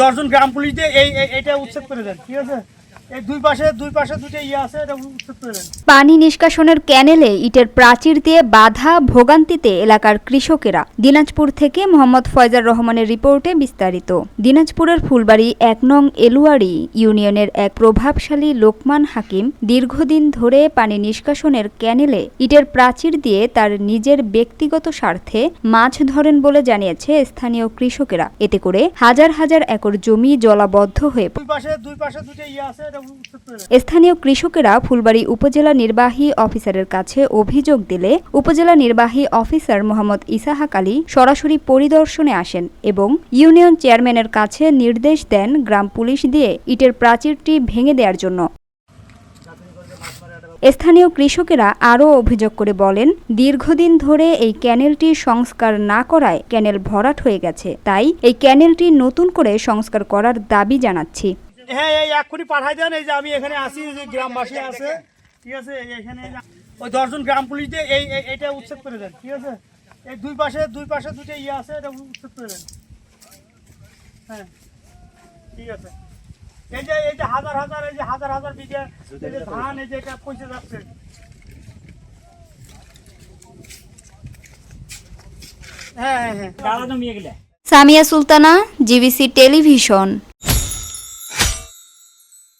দশজন গ্রাম পুলিশ দিয়ে এই এটা উচ্ছেদ করে দেন ঠিক আছে? ইয়ে পানি নিষ্কাশনের ক্যানেলে ইটের প্রাচীর দিয়ে বাধা ভোগান্তিতে এলাকার কৃষকেরা দিনাজপুর থেকে মোহাম্মদ ফয়জার রহমানের রিপোর্টে বিস্তারিত। দিনাজপুরের ফুলবাড়ি এক নং এলুয়ারি ইউনিয়নের এক প্রভাবশালী লোকমান হাকিম দীর্ঘদিন ধরে পানি নিষ্কাশনের ক্যানেলে ইটের প্রাচীর দিয়ে তার নিজের ব্যক্তিগত স্বার্থে মাছ ধরেন বলে জানিয়েছে স্থানীয় কৃষকেরা। এতে করে হাজার হাজার একর জমি জলাবদ্ধ হয়ে দুই পাশে দুই পাশে দুটো ইয়ে আছে স্থানীয় কৃষকেরা ফুলবাড়ি উপজেলা নির্বাহী অফিসারের কাছে অভিযোগ দিলে উপজেলা নির্বাহী অফিসার মোহাম্মদ ইসাহাক আলী সরাসরি পরিদর্শনে আসেন এবং ইউনিয়ন চেয়ারম্যানের কাছে নির্দেশ দেন গ্রাম পুলিশ দিয়ে ইটের প্রাচীরটি ভেঙে দেওয়ার জন্য। স্থানীয় কৃষকেরা আরও অভিযোগ করে বলেন, দীর্ঘদিন ধরে এই ক্যানেলটি সংস্কার না করায় ক্যানেল ভরাট হয়ে গেছে। তাই এই ক্যানেলটি নতুন করে সংস্কার করার দাবি জানাচ্ছি। হ্যাঁ এই এক্ষুনি পাঠাই দেন এই যে আমি এখানে আসি যে গ্রামবাসী আছে। ঠিক আছে এখানে ওই দশজন গ্রাম পুলিশ দিয়ে এই এই- এটা উচ্ছেদ করে দেন ঠিক আছে? এই দুই পাশে দুই পাশে দুটো ইয়ে আছে এটা উচ্ছেদ করে দেন। হ্যাঁ ঠিক আছে। এই যে এই যে হাজার হাজার এই যে হাজার হাজার বিঘা এই যে ধান এই যে এটা পৌঁছে যাচ্ছে। হ্যাঁ হ্যাঁ হ্যাঁ। Samia Sultana GBC television.